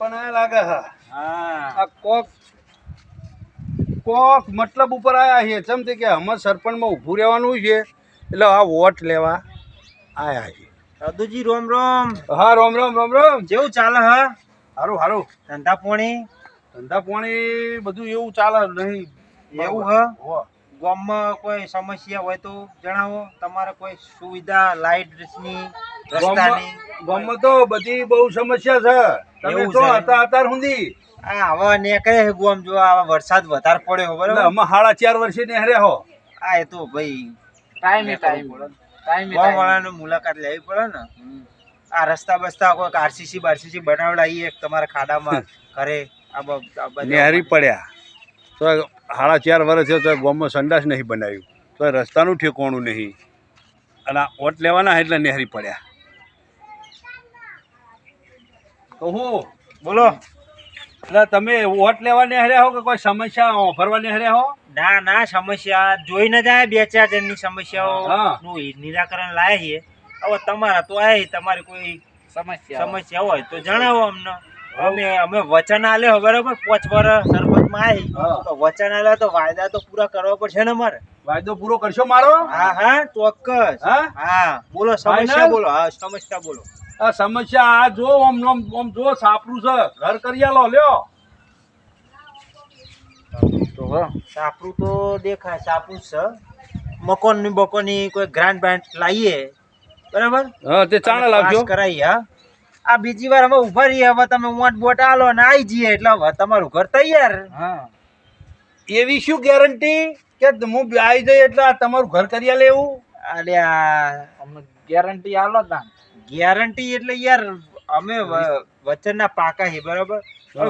આયા લાગે હા. હા. આ કોક કોક મતલબ ઉપર આવ્યા છે ચમ તે કે હમણાં સરપંચમાં ઊભું રહેવાનું છે એટલે આ વોટ લેવા આવ્યા છે. દાદુજી રોમ રોમ. હા રોમ રોમ રોમ રોમ. જેવું ચાલે હા? સારું હારું. ધંધા પોણી? ધંધા પોણી બધું એવું ચાલે નહીં. એવું હ. ગામમાં કોઈ સમસ્યા હોય તો જણાવો. તમારે કોઈ સુવિધા લાઇટની રસ્તાની ગામમાં ગામમાં તો બધી બહુ સમસ્યા છે. તમે તો. હતા અત્યાર સુધી. આ હવે નીકળે છે ગોમ જો આવા વરસાદ વધારે પડ્યો બરાબર? અમે હાડા ચાર વર્ષે ને હરે હો. આ એ તો ભાઈ ટાઈમે ટાઈમ ટાઈમે ગામ વાળાને મુલાકાત લેવી પડે ને. આ રસ્તા બસ્તા કોઈ આરસીસી બારસીસી બનાવડાવીએ તમારા ખાડામાં ઘરે આ બ- નેહરી પડ્યા. તો હાડા ચાર વર્ષ તો ગામમાં સંડાસ નહીં બનાવ્યું. તો રસ્તાનું ઠેકોણું નહીં. અને આ ઓટ લેવાના એટલે નેહરી પડ્યા. તો હું બોલો. એટલે તમે વોટ લેવા નેહર્યા હો કે કોઈ સમસ્યા ભરવા નેહર્યા હો? ના ના સમસ્યા જોઈ ન જાય બે ચાર જણની સમસ્યાઓ. નું નિરાકરણ લાયા હવે તમારા તો આ તમારી કોઈ સમસ્યા સમસ્યા હોય તો જણાવો અમને. અમે અમે વચન આલે બરાબર? પાંચ વર્ષ સરપંચમાં આવી તો વચન આલે તો વાયદા તો પૂરા કરવા પડશે ને અમારે. વાયદો પૂરો કરશો મારો? હા હા ચોક્કસ. હા? હા. બોલો? સમસ્યા બોલો. હા સમસ્યા બોલો. આ સમસ્યા આ જો આમ આમ ઓમ જો સાપરું છે. ઘર કરી આલો લ્યો. તો હ સાપરું તો દેખાય સાપરું છે. મકોનની ની બકોન કોઈ ગ્રાન્ડ બ્રાન્ડ લાવીએ. બરાબર? હા તે ચાણે લાવજો. કરાવી હા. આ બીજી વાર હવે ઊભા રહીએ હવે તમે મોટ બોટ આલો ને આવી જઈએ એટલે હવે તમારું ઘર તૈયાર. હા. એવી શું ગેરંટી કે હું આવી જઈએ એટલે આ તમારું ઘર કરી આલે એવું? અલ્યા અમને ગેરંટી આલો તા ગેરંટી એટલે યાર અમે વચનના પાકા છે બરાબર?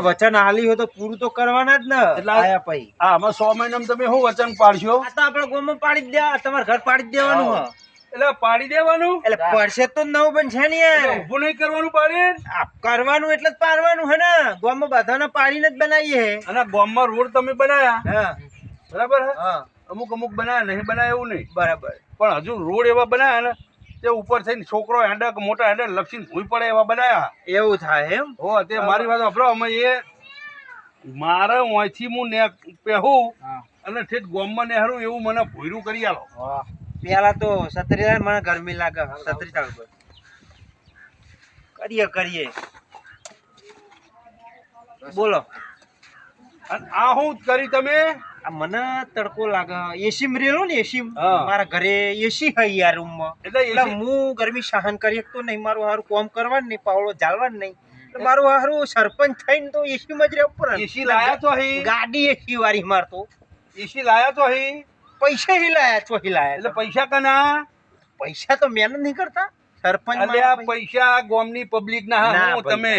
વચન આલી હોય તો પૂરું તો કરવાના જ ને એટલે આયા પછી. આ અમે સો મહિનામાં તમે શું વચન પાડશો? આ તો આપણે ગોમાં પાડી જ દેવા તમારે ઘર પાડી દેવાનું. એટલે પાડી દેવાનું? એટલે પડશે તો નવું છે ને યાર. ઉભું ઊભું નહીં કરવાનું પાડી? કરવાનું એટલે જ પાડવાનું હે ને. ગોમાં બધાને પાડીને જ બનાવીએ. અને ગોમમાં રોડ તમે બનાયા? હા. બરાબર હે? હા. અમુક અમુક બનાયા નહીં બનાયા એવું નહીં. બરાબર. પણ હજુ રોડ એવા બનાયા ને તે ઉપર થઈને છોકરો હેંડા કે મોટા હેંડા લપસીને ભૂઈ પડે એવા બનાયા. એવું થાય એમ? હો તે મારી વાત સાંભળો અમે એ મારે અહીંથી હું ને પહેવું અને ઠેઠ ગોમમાં નેહરું એવું મને ભૂયરું કરી આલો. પહેલા પેલા તો સત્રી મને ગરમી લાગે. સત્રી ચાલુ કર. કરીએ કરીએ. બોલો. આ શું કરી તમે? આ મને તડકો લાગે. એસી માં રેલો ને એસી મારા ઘરે એસી હઈ યાર રૂમમાં એટલે એટલે હું ગરમી સહન કરી શકતો નહીં. મારું હારું કોમ કરવાનું નહીં પાવડો જાળવાનું નહીં. મારું હારું સરપંચ થઈને તો એસી માં જ રહેવું પડે એસી લાયા તો હી. ગાડી એસી વાળી મારતો એસી લાયા તો હી. પૈસા હી લાયા ચોહી લાયા એટલે પૈસા કના? પૈસા તો મહેનત નહીં કરતા. સરપંચ પૈસા ગોમની પબ્લિક ના હા હું તમે.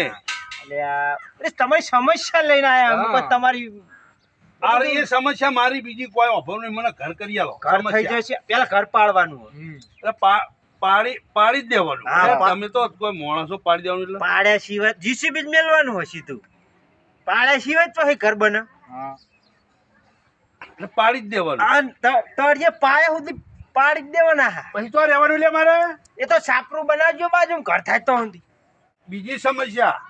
એટલે તમારી સમસ્યા લઈને આયા. તમારી આ એ સમસ્યા મારી બીજી કોઈ અભાવ નહીં. મને ઘર કરી આલો. ઘર થઈ જશે. પેલા ઘર પાડવાનું હોય. એટલે પા- પાડી પાડી જ દેવાનું. હા, એટલે પા- તમે તો કોઈ માણસો પાડી દેવાનું એટલે. પાડ્યા સિવાય જીસીબી જ મેલવાનું હોય સીધું. પાડ્યા સિવાય તો ઘર બને. એટલે પાડી જ દેવાનું. તળિયે પાયા સુધી પાડી જ દેવાના પછી તો રહેવાનું લે મારે. એ તો સાપરું બનાવજો બાજુ ઘર થાય તો બીજી સમસ્યા.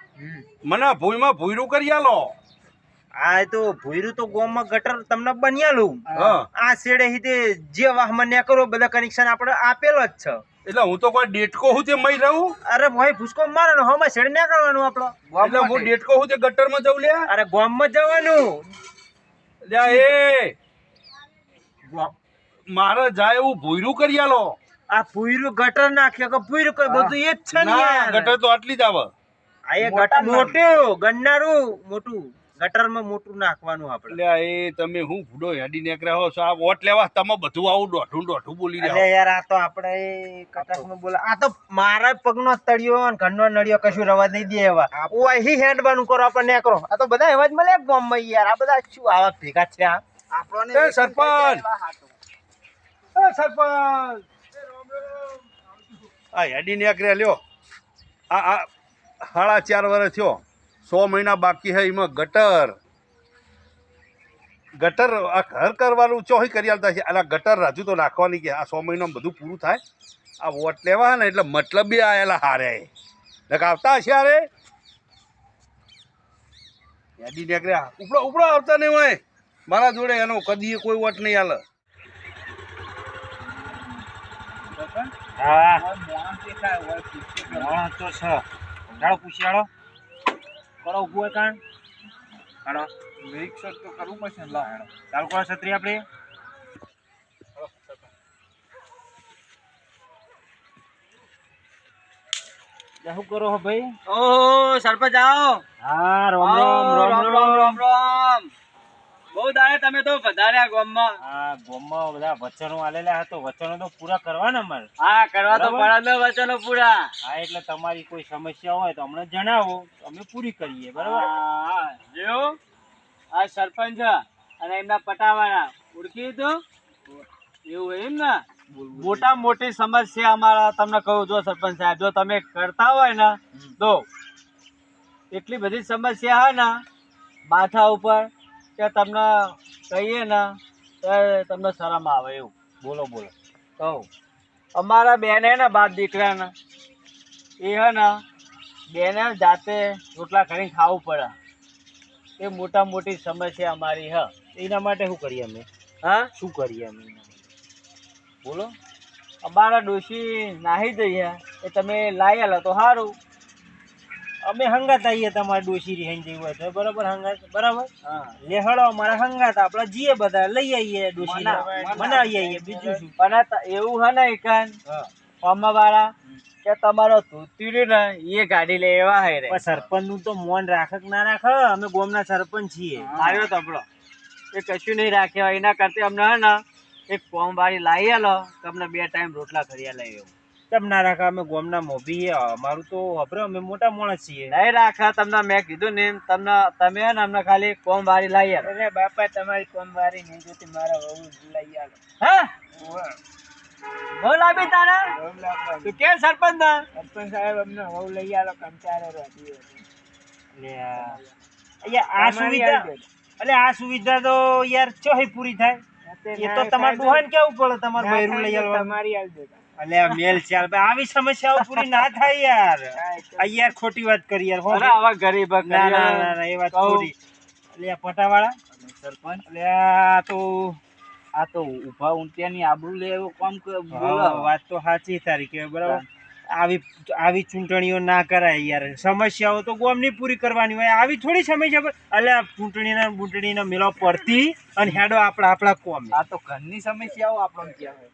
મને ભૂઈમાં ભૂયરું કરી આલો. આ તો ભૂયરું તો ગોમમાં ગટર તમને બન્યાલું. આ શેડે હિતે જે વાહમાં ને કરો બધા કનેક્શન આપણે આપેલો જ છે. એટલે હું તો કોઈ ડેટકો હું તે મઈ રહું? અરે ભાઈ ભૂસકો મારવાનો હમે શેડ ને કરવાનું આપણો એટલે હું ડેટકો હું તે ગટરમાં જઉં લે અરે ગોમમાં જવાનું. લ્યા એ. મારે જાય એવું ભૂયરું કરી આલો. આ ભૂયરું ગટર નાખ્યો કે ભૂયરું કોઈ બધું એ જ છે ને ગટર તો આટલી જ આવે. આ એ ગટર મોટું ગન્નારું મોટું. ગટરમાં મોટું નાખવાનું આપણે. એટલે એ તમે હું ભૂડો હેડી નીકળ્યા હો છો આ વોટ લેવા તમે બધું આવું દોઢું દોઢું બોલી રહ્યા યાર આ તો આપણે કટાક્ષમાં બોલા આ તો મારા પગનો તળિયો અને ઘરનો નળિયો કશું રવા નહીં દે એવા. ઓ અહીં હેન્ડ બાનું કરો આપણે નેકરો આ તો બધા એવા જ મળે ગામમાં યાર આ બધા શું આવા ભેગા છે આ એ સરપંચ! એ સરપંચ! આ હેડી નીકળ્યા લ્યો. આ આ સાડા ચાર વર્ષ થયો. સો મહિના બાકી હે એમાં ગટર. ગટર આ ઘર કરવાનું ચોહી કરી આલતા છે. ગટર રાજુ તો નાખવાની કે આ સો મહિનામાં બધું પૂરું થાય. આ વોટ લેવા ને એટલે મતલબ બી આવેલા હારે. નક આવતા હશે હારે? યાદી નીકળ્યા ઉપડો ઉપડો આવતા નહીં હોય. મારા જોડે એનો કદી કોઈ વટ નહીં આલે. હા. તો છે. પૂછ્યાળો. કરો ઉભું હોય કાણ? હાલો. નિરીક્ષક તો કરવું પડશે ને લા હેડો. ચાલુ કરો છત્રી આપણે. શું કરો હો ભાઈ? ઓ સરપંચ આવો. હા રામ રામ રામ રામ રામ. રામ. બહુ દાડે તમે તો પધાર્યા ગોમમાં. હા ગોમમાં બધા વચનો આલેલા હતો વચનો તો પૂરા કરવાના અમારે. હા કરવા તો. પડે વચનો પૂરા. હા એટલે તમારી કોઈ સમસ્યા હોય તો અમને જણાવો અમે પૂરી કરીએ બરાબર? હા જો આ સરપંચ અને એમના પટાવાળા ઓળખી તો એવું એમ ને? મોટા મોટી સમસ્યા અમારા તમને કહું જો સરપંચ સાહેબ જો તમે કરતા હોય ને તો એટલી બધી સમસ્યા હોય ને માથા ઉપર કે તમને કહીએ ને, તો તમને શરમ આવે એવું. બોલો બોલો. કહું. અમારા બેને ને બાપ દીકરા ને એ હે ને, બેને જાતે રોટલા કરીને ખાવું પડે. એ મોટા મોટી સમસ્યા અમારી હ. એના માટે શું કરીએ અમે? હા? શું કરીએ અમે બોલો. અમારા ડોશી નાહી જઈએ એ તમે લાવ્યા તો સારું. અમે હંગાત આવીએ તમારે ડોશી રિહાઈ જેવું હોય તો. બરાબર હંગાત? બરાબર? લેહડો અમારા હંગાત. આપણે જઈએ બધા લઈ આવીએ ડોસી મનાવી આવીએ બીજું શું? પણ એવું હે ને એકન હા. વાળા કે તમારો ધોતી ને એ ગાડી લેવા હે રે. સરપંચનું તો મોન રાખે કે ના રાખે. અમે ગોમના સરપંચ છીએ. માર્યો તબડો એ કશું નહીં રાખ્યો એના કરતા અમને હે ને એક ફોર્મ વાળી લાવી આલો તમને બે ટાઈમ રોટલા કરી લઈ એવું કેમ ના રાખા અમે ગોમના મોભી અમારું તો હબરે અમે મોટા માણસ છીએ. નહીં રાખા તમને મેં કીધું ને તમને તમે ને અમને ખાલી કોમ વારી લાવી આલો. અરે બાપા તમારી કોમ વારી નહીં જોતી મારા વહુ લઈ આલો. હા? બોલ આપી તારા? તું કે સરપંચ ના સરપંચ સાહેબ અમને વહુ લઈ આ- અહીંયા આ સુવિધા એટલે આ સુવિધા તો યાર ચોહી પૂરી થાય. એ તો તમારે ડોહાને કેવું પડે તમારું લઈ તમારી એટલે આ મેલ ચાલ આવી સમસ્યાઓ પૂરી ના થાય યાર. આ યાર ખોટી વાત કરી યાર અરે આવા ગરીબ ના ના ના ના, એ વાત. ખોટી. આ પટાવાળા. સરપંચ. અલે આ તો આ તો ઊભા ઊંટિયાની આબરૂ લે એવું કામ બોલો વાત તો સાચી તારી કે બરાબર? આવી આવી ચૂંટણીઓ ના કરાય યાર. સમસ્યાઓ તો ગોમની પૂરી કરવાની હોય. આવી થોડી સમસ્યા એટલે ચૂંટણીના બૂંટણીના મેળો પડતી અને હેડો આપણા આપણા કોમ. આ તો ઘરની સમસ્યાઓ આપણને કહેવાય